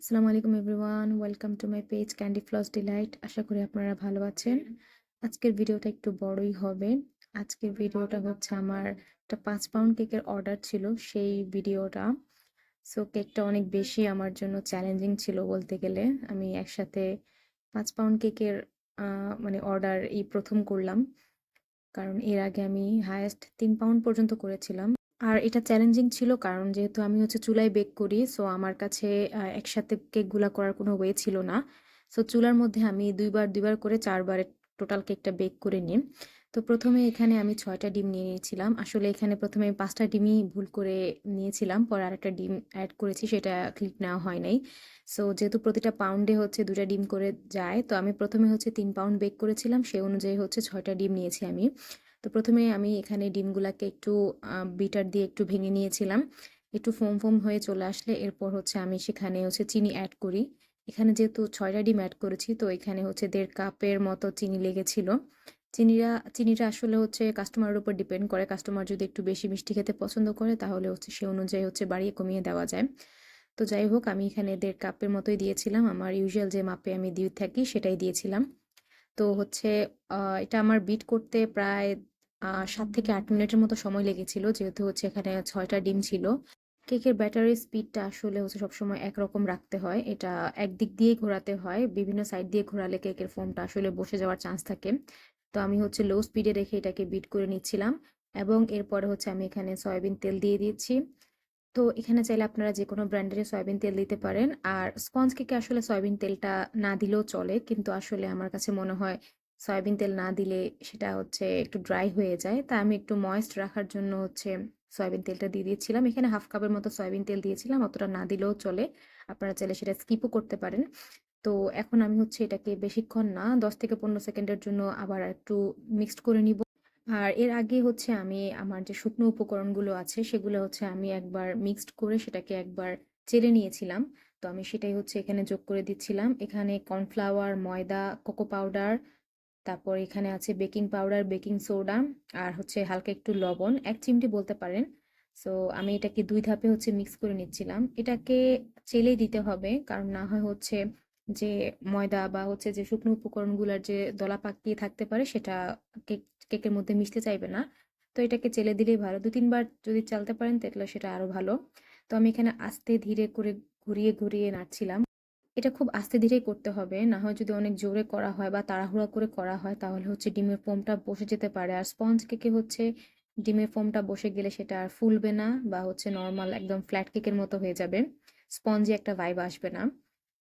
আসসালামু আলাইকুম everyone welcome to my page candy floss delight আশা করি আপনারা ভালো আছেন আজকের ভিডিওটা একটু বড়ই হবে আজকের ভিডিওটা হচ্ছে আমার একটা পাঁচ পাউন্ড কেকের অর্ডার ছিল, সেই ভিডিওটা সো কেকটা অনেক বেশি আমার জন্য চ্যালেঞ্জিং ছিল বলতে গেলে। আমি একসাথে পাঁচ পাউন্ড কেকের মানে অর্ডার এই প্রথম করলাম। কারণ এর আগে আমি হায়েস্ট তিন পাউন্ড পর্যন্ত করেছিলাম। আর এটা চ্যালেঞ্জিং ছিল কারণ যেহেতু আমি হচ্ছে চুলায় বেক করি সো আমার কাছে একসাথে কেকগুলা করার কোনো ওয়ে ছিল না। সো চুলার মধ্যে আমি দুইবার দুইবার করে চারবারে টোটাল কেকটা বেক করে নিই। তো প্রথমে এখানে আমি ছয়টা ডিম নিয়ে নিয়েছিলাম। আসলে এখানে প্রথমে পাঁচটা ডিমই ভুল করে নিয়েছিলাম, পরে আরেকটা ডিম অ্যাড করেছি, সেটা ক্লিক নেওয়া হয় নাই। সো যেহেতু প্রতিটা পাউন্ডে হচ্ছে দুটা ডিম করে যায়, তো আমি প্রথমে হচ্ছে তিন পাউন্ড বেক করেছিলাম সেই অনুযায়ী হচ্ছে ছয়টা ডিম নিয়েছি আমি। তো প্রথমে আমি এখানে ডিমগুলাকে একটু বিটার দিয়ে একটু ভেঙে নিয়েছিলাম। একটু ফোম ফোম হয়ে চলে আসলে এরপর হচ্ছে আমি সেখানে হচ্ছে চিনি অ্যাড করি। এখানে যেহেতু ছয়টা ডিম অ্যাড করেছি, তো এখানে হচ্ছে দেড় কাপের মতো চিনি লেগেছিল। চিনিরা, চিনিটা আসলে হচ্ছে কাস্টমারের উপর ডিপেন্ড করে। কাস্টমার যদি একটু বেশি মিষ্টি খেতে পছন্দ করে, তাহলে হচ্ছে সে অনুযায়ী হচ্ছে বাড়িয়ে কমিয়ে দেওয়া যায়। তো যাই হোক, আমি এখানে দেড় কাপের মতোই দিয়েছিলাম। আমার ইউজুয়াল যে মাপে আমি দিয়ে থাকি, সেটাই দিয়েছিলাম। তো হচ্ছে এটা আমার বিট করতে প্রায় সাত থেকে আট মিনিটের মতো সময় লেগেছিল। যেহেতু হচ্ছে এখানে ছয়টা ডিম ছিল। কেকের ব্যাটারির স্পিডটা আসলে হচ্ছে সবসময় একরকম রাখতে হয়। এটা একদিক দিয়ে ঘোরাতে হয়। বিভিন্ন সাইড দিয়ে ঘোরালে কেকের ফোমটা আসলে বসে যাওয়ার চান্স থাকে। তো আমি হচ্ছে লো স্পিডে রেখে এটাকে বিট করে নিচ্ছিলাম। এবং এরপরে হচ্ছে আমি এখানে সয়াবিন তেল দিয়ে দিচ্ছি। তো এখানে চাইলে আপনারা যে কোনো ব্র্যান্ডের সয়াবিন তেল দিতে পারেন। আর স্পঞ্জ কেকে আসলে সয়াবিন তেলটা না দিলেও চলে। কিন্তু আসলে আমার কাছে মনে হয় সয়াবিন তেল না দিলে সেটা হচ্ছে একটু ড্রাই হয়ে যায়। তা আমি একটু ময়েস্ট রাখার জন্য হচ্ছে সয়াবিন তেলটা দিয়ে দিয়েছিলাম। এখানে হাফ কাপের মতো সয়াবিন তেল দিয়েছিলাম, অতটা না দিলেও চলে। আপনারা চাইলে সেটা স্কিপও করতে পারেন। তো এখন আমি হচ্ছে এটাকে বেশিক্ষণ না, দশ থেকে পনেরো সেকেন্ডের জন্য আবার একটু মিক্সড করে নিব। আর এর আগে হচ্ছে আমি আমার যে শুকনো উপকরণগুলো আছে, সেগুলো হচ্ছে আমি একবার মিক্সড করে সেটাকে একবার চেলে নিয়েছিলাম। তো আমি সেটাই হচ্ছে এখানে যোগ করে দিচ্ছিলাম। এখানে কর্নফ্লাওয়ার ময়দা কোকো পাউডার তারপর এখানে আছে বেকিং পাউডার, বেকিং সোডা আর হচ্ছে হালকা একটু লবণ, এক চিমটি বলতে পারেন। সো আমি এটাকে দুই ধাপে হচ্ছে মিক্স করে নিচ্ছিলাম। এটাকে চেলেই দিতে হবে, কারণ না হয় হচ্ছে যে ময়দা বা হচ্ছে যে শুকনো উপকরণগুলোর যে দলা পাকিয়ে থাকতে পারে, সেটা কেক, কেকের মধ্যে মিশতে চাইবে না। তো এটাকে চেলে দিলেই ভালো। দু, তিনবার যদি চালতে পারেন, তাহলে সেটা আরও ভালো। তো আমি এখানে আস্তে ধীরে করে ঘুরিয়ে ঘুরিয়ে নাড়ছিলাম। এটা খুব আস্তে ধীরেই করতে হবে। না হয় যদি অনেক জোরে করা হয় বা তাড়াহুড়া করে করা হয়, তাহলে হচ্ছে ডিমের ফোমটা বসে যেতে পারে। আর স্পঞ্জ কেকে হচ্ছে ডিমের ফোমটা বসে গেলে সেটা আর ফুলবে না বা হচ্ছে নর্মাল একদম ফ্ল্যাট কেকের মতো হয়ে যাবে। স্পঞ্জি একটা ভাইব আসবে না।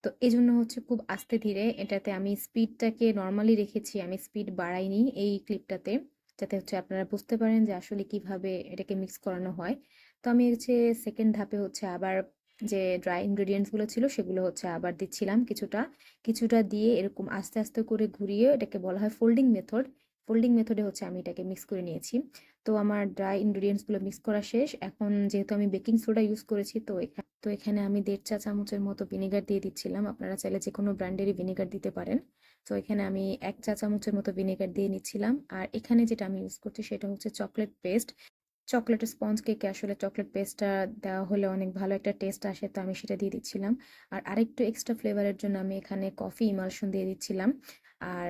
তো এই জন্য হচ্ছে খুব আস্তে ধীরে এটাতে আমি স্পিডটাকে নর্মালি রেখেছি, আমি স্পিড বাড়াইনি এই ক্লিপটাতে যাতে হচ্ছে আপনারা বুঝতে পারেন যে আসলে কীভাবে এটাকে মিক্স করানো হয়। তো আমি হচ্ছে সেকেন্ড ধাপে হচ্ছে আবার যে ড্রাই ইনগ্রেডিয়েন্টসগুলো ছিল সেগুলো হচ্ছে আবার দিচ্ছিলাম কিছুটা। কিছুটা দিয়ে এরকম আস্তে আস্তে করে ঘুরিয়ে এটাকে বলা হয় ফোল্ডিং মেথড ফোল্ডিং মেথডে হচ্ছে আমি এটাকে মিক্স করে নিয়েছি। তো আমার ড্রাই ইনগ্রিডিয়েন্টসগুলো মিক্স করা শেষ। এখন যেহেতু আমি বেকিং সোডা ইউজ করেছি, তো এখানে তো এখানে আমি দেড় চা চামচের মতো ভিনেগার দিয়ে দিচ্ছিলাম। আপনারা চাইলে যে কোনো ব্র্যান্ডেরই ভিনেগার দিতে পারেন। তো এখানে আমি এক চা চামচের মতো ভিনেগার দিয়ে নিচ্ছিলাম। আর এখানে যেটা আমি ইউজ করছি সেটা হচ্ছে চকলেট পেস্ট চকলেট স্পঞ্জ কেকে আসলে চকলেট পেস্টটা দেওয়া হলে অনেক ভালো একটা টেস্ট আসে, তো আমি সেটা দিয়ে দিচ্ছিলাম। আর আরেকটু এক্সট্রা ফ্লেভারের জন্য আমি এখানে কফি ইমালশন দিয়ে দিচ্ছিলাম। আর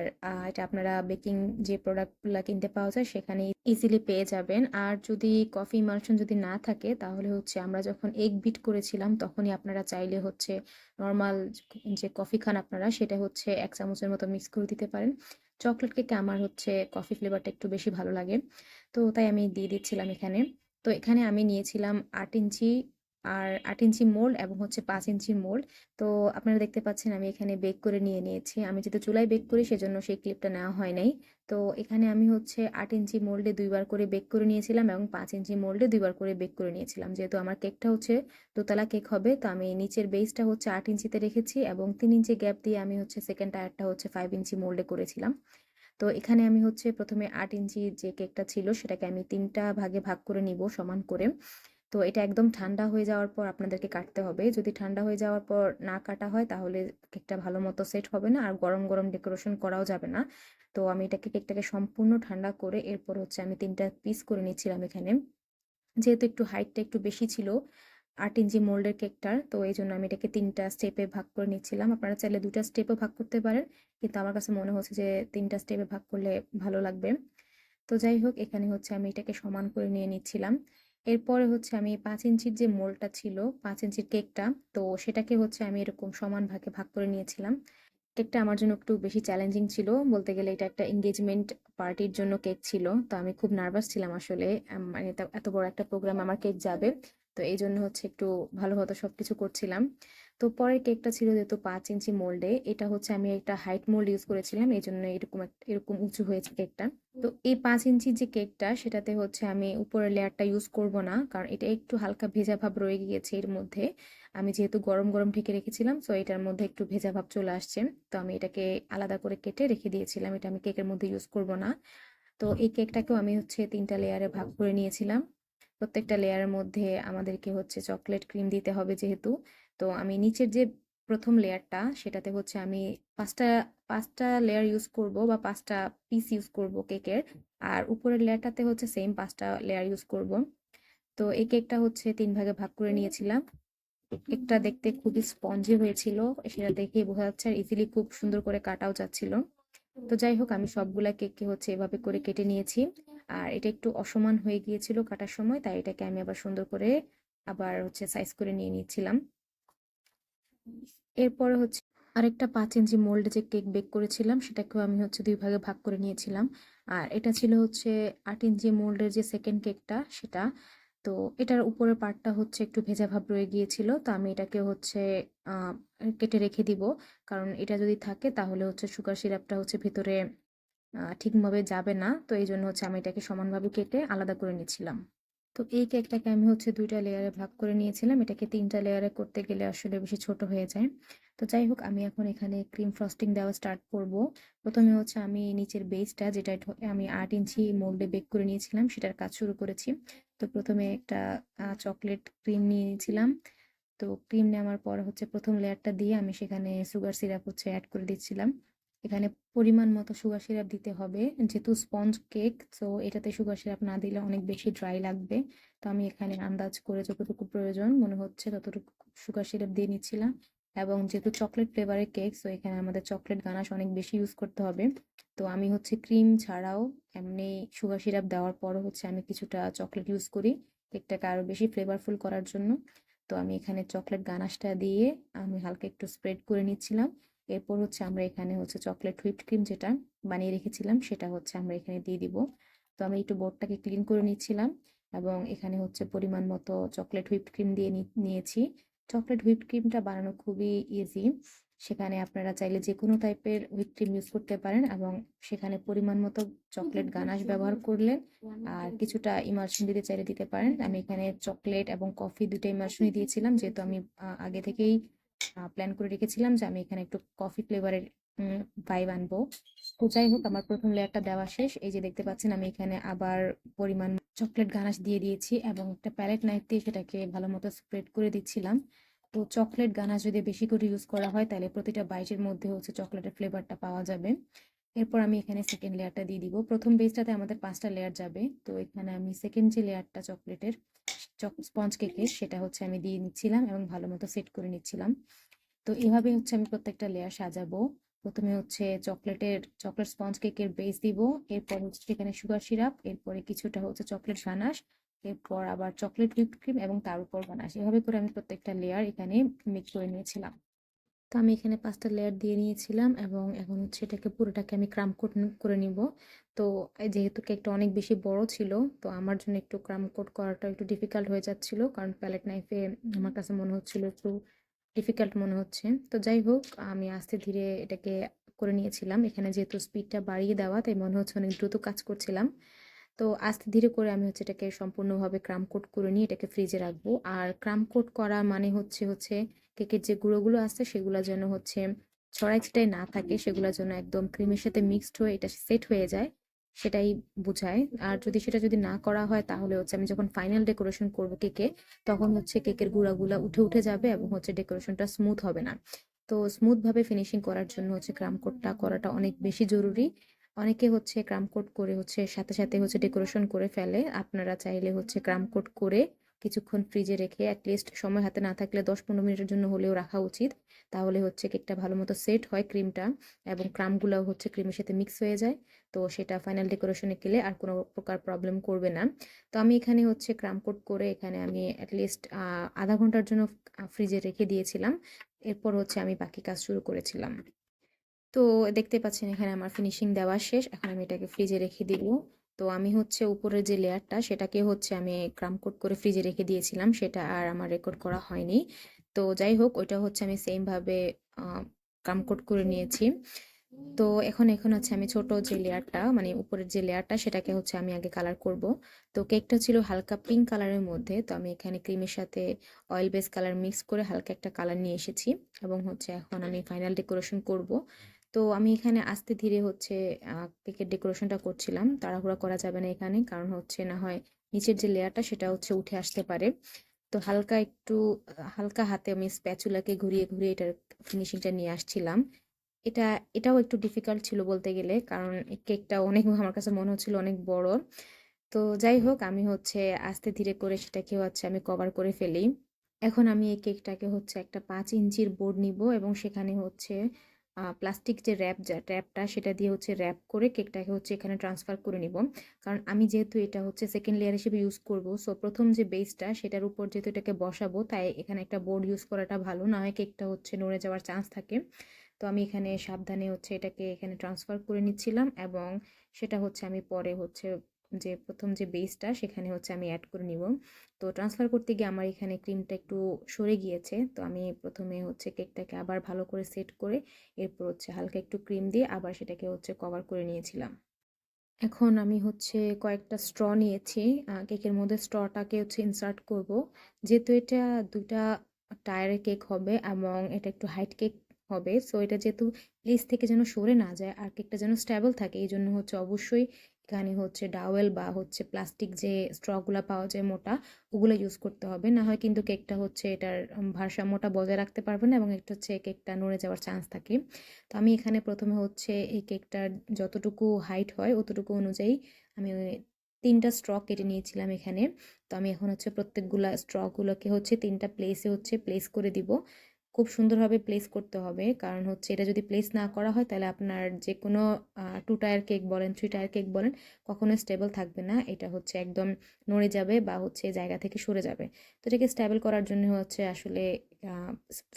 এটা আপনারা বেকিং যে প্রোডাক্টগুলো কিনতে পাওয়া যায় সেখানে ইজিলি পেয়ে যাবেন। আর যদি কফি ইমালশন যদি না থাকে, তাহলে হচ্ছে আমরা যখন এগ বিট করেছিলাম, তখনই আপনারা চাইলে হচ্ছে নর্মাল যে কফি খান আপনারা, সেটা হচ্ছে এক চামচের মতো মিক্স করে দিতে পারেন। চকলেট কেকে আমার হচ্ছে কফি ফ্লেভারটা একটু বেশি ভালো লাগে। তো তাই আমি দিয়ে দিচ্ছিলাম এখানে। তো এখানে আমি নিয়েছিলাম আট ইঞ্চি আর আট ইঞ্চি মোল্ড এবং হচ্ছে পাঁচ ইঞ্চি মোল্ড। তো আপনারা দেখতে পাচ্ছেন আমি এখানে বেক করে নিয়ে নিয়েছি। আমি যেহেতু চুলায় বেক করি সেজন্য সেই ক্লিপটা নেওয়া হয় নাই। তো এখানে আমি হচ্ছে আট ইঞ্চি মোল্ডে দুইবার করে বেক করে নিয়েছিলাম এবং পাঁচ ইঞ্চি মোল্ডে দুইবার করে বেক করে নিয়েছিলাম। যেহেতু আমার কেকটা হচ্ছে দোতলা কেক হবে, তো আমি নিচের বেসটা হচ্ছে আট ইঞ্চিতে রেখেছি এবং তিন ইঞ্চি গ্যাপ দিয়ে আমি হচ্ছে সেকেন্ড টায়ারটা হচ্ছে ফাইভ ইঞ্চি মোল্ডে করেছিলাম। তো এখানে আমি হচ্ছে প্রথমে আট ইঞ্চি যে কেকটা ছিল সেটাকে আমি তিনটা ভাগে ভাগ করে নিব সমান করে। তো এটা একদম ঠান্ডা হয়ে যাওয়ার পর আপনাদেরকে কাটতে হবে। যদি ঠান্ডা হয়ে যাওয়ার পর না কাটা হয়, তাহলে কেকটা ভালো মতো সেট হবে না আর গরম গরম ডেকোরেশন করাও যাবে না। তো আমি এটাকে, কেকটাকে সম্পূর্ণ ঠান্ডা করে এরপর হচ্ছে আমি তিনটা পিস করে নিচ্ছিলাম এখানে। যেহেতু একটু হাইটটা একটু বেশি ছিল, আট ইঞ্চি মোল্ডের কেকটার, তো এই জন্য আমি এটাকে তিনটা স্টেপে ভাগ করে নিচ্ছিলাম। আপনারা চাইলে দুটা স্টেপে ভাগ করতে পারেন, কিন্তু আমার কাছে মনে হচ্ছে যে তিনটা স্টেপে ভাগ করলে ভালো লাগবে। তো যাই হোক, এখানে হচ্ছে আমি এটাকে সমান করে নিয়ে নিচ্ছিলাম। এরপরে হচ্ছে আমি পাঁচ ইঞ্চির যে মোলটা ছিল, পাঁচ ইঞ্চির কেকটা, তো সেটাকে হচ্ছে আমি এরকম সমান ভাগে ভাগ করে নিয়েছিলাম। কেকটা আমার জন্য একটু বেশি চ্যালেঞ্জিং ছিল, বলতে গেলে এটা একটা এঙ্গেজমেন্ট পার্টির জন্য কেক ছিল, তো আমি খুব নার্ভাস ছিলাম আসলে মানে এত- বড় একটা প্রোগ্রাম আমার কেক যাবে, তো এই জন্য হচ্ছে একটু ভালো মতো সবকিছু করছিলাম। তো পরের কেকটা ছিল যেহেতু পাঁচ ইঞ্চি মোল্ডে, এটা হচ্ছে আমি একটা হাইট মোল্ড ইউজ করেছিলাম এই জন্য এরকম এরকম উঁচু হয়েছে কেকটা। তো এই পাঁচ ইঞ্চির যে কেকটা, সেটাতে হচ্ছে আমি উপরের লেয়ারটা ইউজ করব না, কারণ এটা একটু হালকা ভেজা ভাব রয়ে গিয়েছে এর মধ্যে। আমি যেহেতু গরম গরম ঢেকে রেখেছিলাম সো এটার মধ্যে একটু ভেজা ভাব চলে আসছে। তো আমি এটাকে আলাদা করে কেটে রেখে দিয়েছিলাম, এটা আমি কেকের মধ্যে ইউজ করব না। তো এই কেকটাকেও আমি হচ্ছে তিনটা লেয়ারে ভাগ করে নিয়েছিলাম। প্রত্যেকটা লেয়ারের মধ্যে আমাদেরকে হচ্ছে চকলেট ক্রিম দিতে হবে যেহেতু। তো আমি নিচের যে প্রথম লেয়ারটা, সেটাতে হচ্ছে আমি পাঁচটা পাঁচটা লেয়ার ইউজ করব বা পাঁচটা পিস ইউজ করব কেকের। আর উপরের লেয়ারটাতে হচ্ছে সেম পাঁচটা লেয়ার ইউজ করব। তো এই কেকটা হচ্ছে তিন ভাগে ভাগ করে নিয়েছিলাম। কেকটা দেখতে খুবই স্পঞ্জি হয়েছিল, সেটা দেখেই বোঝা যাচ্ছে আর ইজিলি খুব সুন্দর করে কাটাও যাচ্ছিল। তো যাই হোক, আমি সবগুলা কেককে হচ্ছে এভাবে করে কেটে নিয়েছি। আর এটা একটু অসমান হয়ে গিয়েছিল কাটার সময়, তাই এটাকে আমি আবার সুন্দর করে আবার হচ্ছে সাইজ করে নিয়ে নিচ্ছিলাম। এরপরে হচ্ছে আরেকটা পাঁচ ইঞ্চি মোল্ডে যে কেক বেক করেছিলাম, সেটাকেও আমি হচ্ছে দুই ভাগে ভাগ করে নিয়েছিলাম। আর এটা ছিল হচ্ছে আট ইঞ্চি মোল্ডের যে সেকেন্ড কেকটা সেটা। তো এটার উপরের পার্টটা হচ্ছে একটু ভেজা ভাব রয়ে গিয়েছিল, তো আমি এটাকে হচ্ছে কেটে রেখে দিব। কারণ এটা যদি থাকে, তাহলে হচ্ছে সুগার সিরাপটা হচ্ছে ভেতরে ঠিকভাবে যাবে না। তো এই জন্য হচ্ছে আমি এটাকে সমানভাবে কেটে আলাদা করে নিচ্ছিলাম তো এই কেকটাকে আমি হচ্ছে দুইটা লেয়ারে ভাগ করে নিয়েছিলাম। এটাকে তিনটা লেয়ারে করতে গেলে আসলে বেশি ছোট হয়ে যায়। তো যাই হোক, আমি এখন এখানে ক্রিম ফ্রস্টিং দেওয়া স্টার্ট করব। প্রথমে হচ্ছে আমি নিচের বেসটা যেটা আমি আট ইঞ্চি মোল্ডে বেক করে নিয়েছিলাম, সেটার কাজ শুরু করেছি। তো প্রথমে একটা চকলেট ক্রিম নিয়ে নিয়েছিলাম। তো ক্রিম নেওয়ার পর হচ্ছে প্রথম লেয়ারটা দিয়ে আমি সেখানে সুগার সিরাপ হচ্ছে অ্যাড করে দিচ্ছিলাম। এখানে পরিমাণ মতো সুগার সিরাপ দিতে হবে। যেহেতু স্পঞ্জ কেক তো এটাতে সুগার সিরাপ না দিলে অনেক বেশি ড্রাই লাগবে। তো আমি এখানে আন্দাজ করে যতটুকু প্রয়োজন, মনে হচ্ছে ততটুকু সুগার সিরাপ দিয়ে নিচ্ছিলাম। এবং যেহেতু চকলেট ফ্লেভারের কেক তো এখানে আমাদের চকলেট গানাশ অনেক বেশি ইউজ করতে হবে। তো আমি হচ্ছে ক্রিম ছাড়াও এমনি সুগার সিরাপ দেওয়ার পরও হচ্ছে আমি কিছুটা চকলেট ইউজ করি কেকটাকে আরও বেশি ফ্লেভারফুল করার জন্য। তো আমি এখানে চকলেট গানাশটা দিয়ে আমি হালকা একটু স্প্রেড করে নিচ্ছিলাম। এরপর হচ্ছে আমরা এখানে হচ্ছে চকলেট হুইপড ক্রিম যেটা বানিয়ে রেখেছিলাম, সেটা হচ্ছে আমরা এখানে দিয়ে দিব। তো আমি একটু বোর্ডটাকে ক্লিন করে নিচ্ছিলাম এবং এখানে হচ্ছে পরিমাণ মতো চকলেট হুইপড ক্রিম দিয়ে নিয়েছি। চকলেট হুইপড ক্রিমটা বানানো খুবই ইজি সেখানে আপনারা চাইলে যে কোনো টাইপের হুইপ ক্রিম ইউজ করতে পারেন এবং সেখানে পরিমাণ মতো চকলেট গানাশ ব্যবহার করলেন আর কিছুটা ইমালশন দিতে চাইলে দিতে পারেন। আমি এখানে চকলেট এবং কফি দুটো ইমালশনই দিয়েছিলাম, যেহেতু আমি আগে থেকেই প্ল্যান করে রেখেছিলাম যে আমি এখানে একটু কফি ফ্লেভারের ভাইব আনব। তো যাই হোক, আমার প্রথম লেয়ারটা দেওয়া শেষ। এই যে দেখতে পাচ্ছেন, আমি এখানে আবার পরিমাণ চকলেট গানাশ দিয়ে দিয়েছি এবং একটা প্যালেট নাইফ দিয়ে সেটাকে ভালো মতো স্প্রেড করে দিচ্ছিলাম। তো চকলেট গানাশ যদি বেশি করে ইউজ করা হয়, তাহলে প্রতিটা বাইটের মধ্যে হচ্ছে চকলেটের ফ্লেভারটা পাওয়া যাবে। এরপর আমি এখানে সেকেন্ড লেয়ারটা দিয়ে দিব। প্রথম বেসটাতে আমাদের পাঁচটা লেয়ার যাবে। তো এখানে আমি সেকেন্ড যে লেয়ারটা চকলেটের স্পঞ্জ কেকের সেটা হচ্ছে আমি দিয়ে নিচ্ছিলাম এবং ভালো মতো সেট করে নিচ্ছিলাম। তো এভাবে হচ্ছে আমি প্রত্যেকটা লেয়ার সাজাবো। প্রথমে হচ্ছে চকলেটের চকলেট স্পঞ্জ কেকের বেস দিব, এরপর হচ্ছে সেখানে সুগার সিরাপ এরপরে কিছুটা হচ্ছে চকলেট গানাশ, এরপর আবার চকলেট হুইপ ক্রিম এবং তার উপর বানাস এভাবে করে আমি প্রত্যেকটা লেয়ার এখানে মিক্স করে নিয়েছিলাম। তো আমি এখানে পাঁচটা লেয়ার দিয়ে নিয়েছিলাম এবং এখন হচ্ছে এটাকে পুরোটাকে আমি ক্রাম কোট করে নিব। তো যেহেতু কেকটা অনেক বেশি বড় ছিল, তো আমার জন্য একটু ক্রাম কোট করাটা একটু ডিফিকাল্ট হয়ে যাচ্ছিল কারণ প্যালেট নাইফে আমার কাছে মনে হচ্ছিল একটু ডিফিকাল্ট মনে হচ্ছে। তো যাই হোক, আমি আস্তে ধীরে এটাকে করে নিয়েছিলাম। এখানে যেহেতু স্পিডটা বাড়িয়ে দেওয়া, তাই মনে হচ্ছে অনেক দ্রুত কাজ করছিলাম। তো আস্তে ধীরে করে আমি হচ্ছে এটাকে সম্পূর্ণভাবে ক্রাম কোট করে নিয়ে এটাকে ফ্রিজে রাখব। আর ক্রাম কোট করা মানে হচ্ছে হচ্ছে কেকের যে গুঁড়োগুলো আছে সেগুলো যেন হচ্ছে ছড়াই ছিটাই না থাকে, সেগুলো যেন একদম ক্রিমের সাথে মিক্সড হয়ে এটা সেট হয়ে যায়, সেটাই বোঝায়। আর যদি সেটা যদি না করা হয় তাহলে হচ্ছে আমি যখন ফাইনাল ডেকোরেশন করব কেকে তখন হচ্ছে কেকের গুঁড়াগুলা উঠে উঠে যাবে এবং হচ্ছে ডেকোরেশনটা স্মুথ হবে না। তো স্মুথ ভাবে ফিনিশিং করার জন্য হচ্ছে ক্রাম কোটটা করাটা অনেক বেশি জরুরি। অনেকে হচ্ছে ক্রাম কোট করে হচ্ছে সাথে সাথে হচ্ছে ডেকোরেশন করে ফেলে। আপনারা চাইলে হচ্ছে ক্রাম কোট করে কিছুক্ষণ ফ্রিজে রেখে অ্যাটলিস্ট সময় হাতে না থাকলে দশ পনেরো মিনিটের জন্য হলেও রাখা উচিত। তাহলে হচ্ছে কেকটা ভালো মতো সেট হয় ক্রিমটা এবং ক্রামগুলোও হচ্ছে ক্রিমের সাথে মিক্স হয়ে যায়। তো সেটা ফাইনাল ডেকোরেশনে গেলে আর কোনো প্রকার প্রবলেম করবে না। তো আমি এখানে হচ্ছে ক্রাম কোট করে এখানে আমি অ্যাটলিস্ট আধা ঘণ্টার জন্য ফ্রিজে রেখে দিয়েছিলাম। এরপর হচ্ছে আমি বাকি কাজ শুরু করেছিলাম। তো দেখতে পাচ্ছেন এখানে আমার ফিনিশিং দেওয়া শেষ। এখন আমি এটাকে ফ্রিজে রেখে দিব। তো আমি হচ্ছে উপরের যে লেয়ারটা সেটাকে হচ্ছে আমি কোট করে ফ্রিজে রেখে দিয়েছিলাম, সেটা আর আমার রেকর্ড করা হয়নি। তো যাই হোক, ওইটা হচ্ছে আমি সেমভাবে কোট করে নিয়েছি। তো এখন এখন হচ্ছে আমি ছোট যে লেয়ারটা মানে উপরের যে লেয়ারটা, সেটাকে হচ্ছে আমি আগে কালার করব। তো কেকটা ছিল হালকা পিঙ্ক কালারের মধ্যে, তো আমি এখানে ক্রিমের সাথে অয়েল বেস কালার মিক্স করে হালকা একটা কালার নিয়ে এসেছি। এবং হচ্ছে এখন আমি ফাইনাল ডেকোরেশন করব। তো আমি এখানে আস্তে ধীরে হচ্ছে কেকের ডেকোরেশনটা করছিলাম। তাড়াহুড়া করা যাবে না এখানে, কারণ হচ্ছে না হয় নিচের যে লেয়ারটা সেটা হচ্ছে উঠে আসতে পারে। তো হালকা একটু, হালকা হাতে আমি স্প্যাচুলাকে ঘুরিয়ে ঘুরিয়ে এটার ফিনিশিংটা নিয়ে আসছিলাম। এটা, এটাও একটু ডিফিকাল্ট ছিল বলতে গেলে, কারণ কেকটা অনেক, আমার কাছে মনে হচ্ছিল অনেক বড়। তো যাই হোক, আমি হচ্ছে আস্তে ধীরে করে সেটাকে হচ্ছে আমি কভার করে ফেলি। এখন আমি এই কেকটাকে হচ্ছে একটা পাঁচ ইঞ্চির বোর্ড নিব এবং সেখানে হচ্ছে প্লাস্টিক যে র্যাপ যা ট্র্যাপটা সেটা দিয়ে হচ্ছে র্যাপ করে কেকটাকে হচ্ছে এখানে ট্রান্সফার করে নিব। কারণ আমি যেহেতু এটা হচ্ছে সেকেন্ড লেয়ার হিসেবে ইউজ করব সো প্রথম যে বেসটা সেটার উপর যেহেতু এটাকে বসাবো, তাই এখানে একটা বোর্ড ইউজ করাটা ভালো, না হয় কেকটা হচ্ছে নড়ে যাওয়ার চান্স থাকে। তো আমি এখানে সাবধানে হচ্ছে এটাকে এখানে ট্রান্সফার করে নিচ্ছিলাম এবং সেটা হচ্ছে আমি পরে হচ্ছে যে প্রথম যে বেসটা সেখানে হচ্ছে আমি অ্যাড করে নিব। তো ট্রান্সফার করতে গিয়ে আমার এখানে ক্রিমটা একটু সরে গিয়েছে। তো আমি প্রথমে হচ্ছে কেকটাকে আবার ভালো করে সেট করে এরপর হচ্ছে হালকা একটু ক্রিম দিয়ে আবার সেটাকে হচ্ছে কভার করে নিয়েছিলাম। এখন আমি হচ্ছে কয়েকটা স্ট্র নিয়েছি। কেকের মধ্যে স্ট্রটাকে হচ্ছে ইনসার্ট করব। যেহেতু এটা দুটা টায়ারের কেক হবে এবং এটা একটু হাইট কেক হবে সো এটা যেহেতু প্লেস থেকে যেন সরে না যায় আর কেকটা যেন স্ট্যাবল থাকে, এই জন্য হচ্ছে অবশ্যই এখানে হচ্ছে ডাওয়েল বা হচ্ছে প্লাস্টিক যে স্ট্রগুলো পাওয়া যায় মোটা, ওগুলো ইউজ করতে হবে। না হয় কিন্তু কেকটা হচ্ছে এটার ভারসাম্যটা বজায় রাখতে পারবে না এবং একটা হচ্ছে কেকটা নড়ে যাওয়ার চান্স থাকে। তো আমি এখানে প্রথমে হচ্ছে এই কেকটার যতটুকু হাইট হয় অতটুকু অনুযায়ী আমি তিনটা স্ট্র কেটে নিয়েছিলাম এখানে। তো আমি এখন হচ্ছে প্রত্যেকগুলা স্ট্রগুলোকে হচ্ছে তিনটা প্লেসে হচ্ছে প্লেস করে দিব। খুব সুন্দরভাবে প্লেস করতে হবে। কারণ হচ্ছে এটা যদি প্লেস না করা হয়, তাহলে আপনার যে কোনো টু টায়ার কেক বলেন থ্রি টায়ার কেক বলেন, কখনো স্টেবল থাকবে না। এটা হচ্ছে একদম নড়ে যাবে বা হচ্ছে জায়গা থেকে সরে যাবে। তো এটাকে স্টেবল করার জন্য হচ্ছে আসলে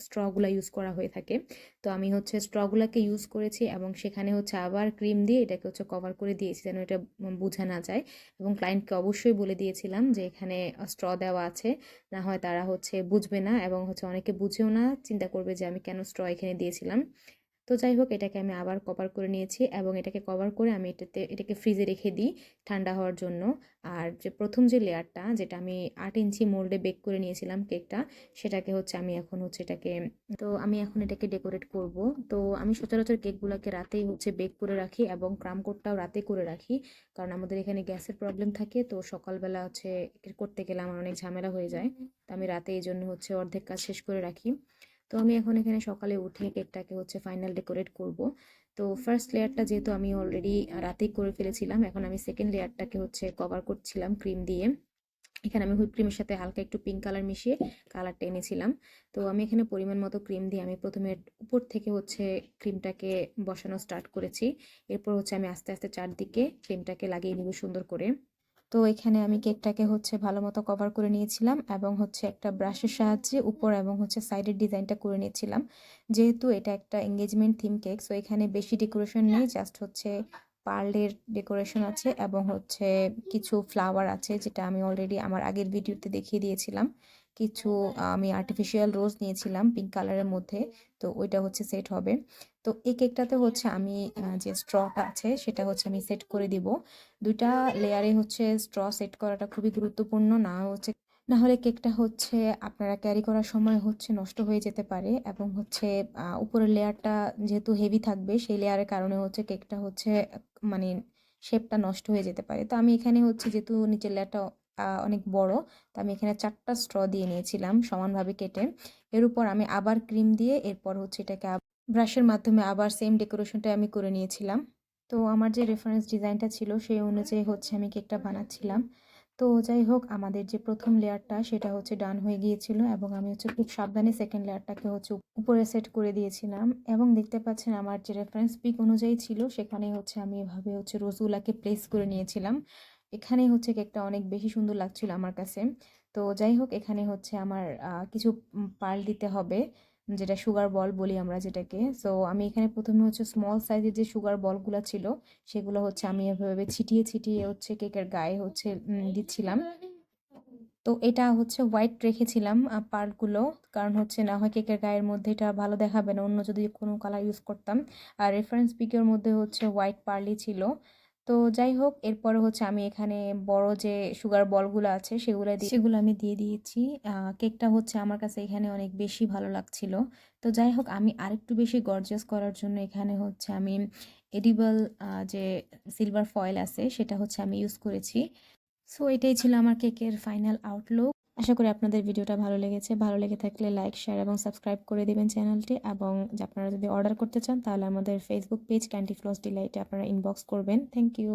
স্ট্রগুলো ইউজ করা হয়ে থাকে। তো আমি হচ্ছে স্ট্রগুলাকে ইউজ করেছি এবং সেখানে হচ্ছে আবার ক্রিম দিয়ে এটাকে হচ্ছে কভার করে দিয়েছি যেন এটা বোঝা না যায়। এবং ক্লায়েন্টকে অবশ্যই বলে দিয়েছিলাম যে এখানে স্ট্র দেওয়া আছে, না হয় তারা হচ্ছে বুঝবে না এবং হচ্ছে অনেকে বুঝেও না, চিন্তা করবে যে আমি কেন স্ট্র এখানে দিয়েছিলাম। তো যাই হোক, এটাকে আমি আবার কভার করে নিয়েছি এবং এটাকে কভার করে আমি এটাতে, এটাকে ফ্রিজে রেখে দিই ঠান্ডা হওয়ার জন্য। আর যে প্রথম যে লেয়ারটা যেটা আমি আট ইঞ্চি মোল্ডে বেক করে নিয়েছিলাম কেকটা সেটাকে হচ্ছে আমি এখন হচ্ছে এটাকে, তো আমি এখন এটাকে ডেকোরেট করব। তো আমি সচরাচর কেকগুলোকে রাতেই হচ্ছে বেক করে রাখি এবং ক্রাম কোটটাও রাতে করে রাখি। কারণ আমাদের এখানে গ্যাসের প্রবলেম থাকে, তো সকালবেলা হচ্ছে করতে গেলে আমার অনেক ঝামেলা হয়ে যায়। তো আমি রাতে এই জন্য হচ্ছে অর্ধেক কাজ শেষ করে রাখি। তো আমি এখন এখানে সকালে উঠে কেকটাকে হচ্ছে ফাইনাল ডেকোরেট করব। তো ফার্স্ট লেয়ারটা যেহেতু আমি অলরেডি রাতেই করে ফেলেছিলাম, এখন আমি সেকেন্ড লেয়ারটাকে হচ্ছে কভার করছিলাম ক্রিম দিয়ে। এখানে আমি হুইপ ক্রিমের সাথে হালকা একটু পিঙ্ক কালার মিশিয়ে কালারটা এনেছিলাম। তো আমি এখানে পরিমাণ মতো ক্রিম দিয়ে আমি প্রথমে উপর থেকে হচ্ছে ক্রিমটাকে বসানো স্টার্ট করেছি। এরপর হচ্ছে আমি আস্তে আস্তে চারদিকে ক্রিমটাকে লাগিয়ে নিব সুন্দর করে। তো এখানে আমি কেকটাকে হচ্ছে ভালো মতো কভার করে নিয়েছিলাম এবং হচ্ছে একটা ব্রাশের সাহায্যে উপর এবং হচ্ছে সাইডের ডিজাইনটা করে নিয়েছিলাম। যেহেতু এটা একটা এঙ্গেজমেন্ট থিম কেক সো এখানে বেশি ডেকোরেশন নেই জাস্ট হচ্ছে পার্লের ডেকোরেশন আছে এবং হচ্ছে কিছু ফ্লাওয়ার আছে যেটা আমি অলরেডি আমার আগের ভিডিওতে দেখিয়ে দিয়েছিলাম। কিছু আমি আর্টিফিশিয়াল রোজ নিয়েছিলাম পিঙ্ক কালারের মধ্যে, তো ওইটা হচ্ছে সেট হবে। তো এই কেকটাতে হচ্ছে আমি যে স্ট্রটা আছে সেটা হচ্ছে আমি সেট করে দিব। দুইটা লেয়ারে হচ্ছে স্ট্র সেট করাটা খুবই গুরুত্বপূর্ণ। না হচ্ছে, না হলে কেকটা হচ্ছে আপনারা ক্যারি করার সময় হচ্ছে নষ্ট হয়ে যেতে পারে এবং হচ্ছে উপরের লেয়ারটা যেহেতু হেভি থাকবে সেই লেয়ারের কারণে হচ্ছে কেকটা হচ্ছে মানে শেপটা নষ্ট হয়ে যেতে পারে। তো আমি এখানে হচ্ছে যেহেতু নিচের লেয়ারটা অনেক বড়, তো আমি এখানে চারটা স্ট্র দিয়ে নিয়েছিলাম সমানভাবে কেটে। এর উপর আমি আবার ক্রিম দিয়ে এরপর হচ্ছে এটাকে ব্রাশের মাধ্যমে আবার সেম ডেকোরেশনটা আমি করে নিয়েছিলাম। তো আমার যে রেফারেন্স ডিজাইনটা ছিল, সেই অনুযায়ী হচ্ছে আমি কেকটা বানাচ্ছিলাম। তো যাই হোক, আমাদের যে প্রথম লেয়ারটা সেটা হচ্ছে ডান হয়ে গিয়েছিল এবং আমি হচ্ছে খুব সাবধানে সেকেন্ড লেয়ারটাকে হচ্ছে উপরে সেট করে দিয়েছিলাম এবং দেখতে পাচ্ছেন আমার যে রেফারেন্স পিক অনুযায়ী ছিল সেখানে হচ্ছে আমি এভাবে হচ্ছে রোজগুলাকে প্লেস করে নিয়েছিলাম। এখানেই হচ্ছে কেকটা অনেক বেশি সুন্দর লাগছিল আমার কাছে। তো যাই হোক, এখানে হচ্ছে আমার কিছু পার্ল দিতে হবে। যেটা সুগার বল বলি আমরা যেটাকে। সো আমি এখানে প্রথমে হচ্ছে স্মল সাইজের যে সুগার বলগুলো ছিল, সেগুলো হচ্ছে আমি এভাবে ছিটিয়ে ছিটিয়ে হচ্ছে কেকের গায়ে হচ্ছে দিচ্ছিলাম। তো এটা হচ্ছে হোয়াইট রেখেছিলাম পার্টগুলো কারণ হচ্ছে না হয় কেকের গায়ের মধ্যে এটা ভালো দেখাবে না, অন্য যদি কোনো কালার ইউজ করতাম। আর রেফারেন্স পিকের মধ্যে হচ্ছে হোয়াইট পার্লি ছিল। তো যাই হোক, এরপরে হচ্ছে আমি এখানে বড় যে সুগার বলগুলো আছে সেগুলো দিয়ে সেগুলো আমি দিয়ে দিয়েছি। কেকটা হচ্ছে আমার কাছে এখানে অনেক বেশি ভালো লাগছিল। তো যাই হোক, আমি আরেকটু বেশি গর্জিয়াস করার জন্য এখানে হচ্ছে আমি এডিবল যে সিলভার ফয়েল আছে সেটা হচ্ছে আমি ইউজ করেছি। সো এটাই ছিল আমার কেকের ফাইনাল আউটলুক আশা করি আপনাদের ভিডিওটা ভালো লেগেছে। ভালো লেগে থাকলে লাইক শেয়ার এবং সাবস্ক্রাইব করে দেবেন চ্যানেলটি এবং আপনারা যদি অর্ডার করতে চান তাহলে আমাদের ফেসবুক পেজ ক্যান্ডি ফ্লস ডিলাইটে আপনারা ইনবক্স করবেন। Thank you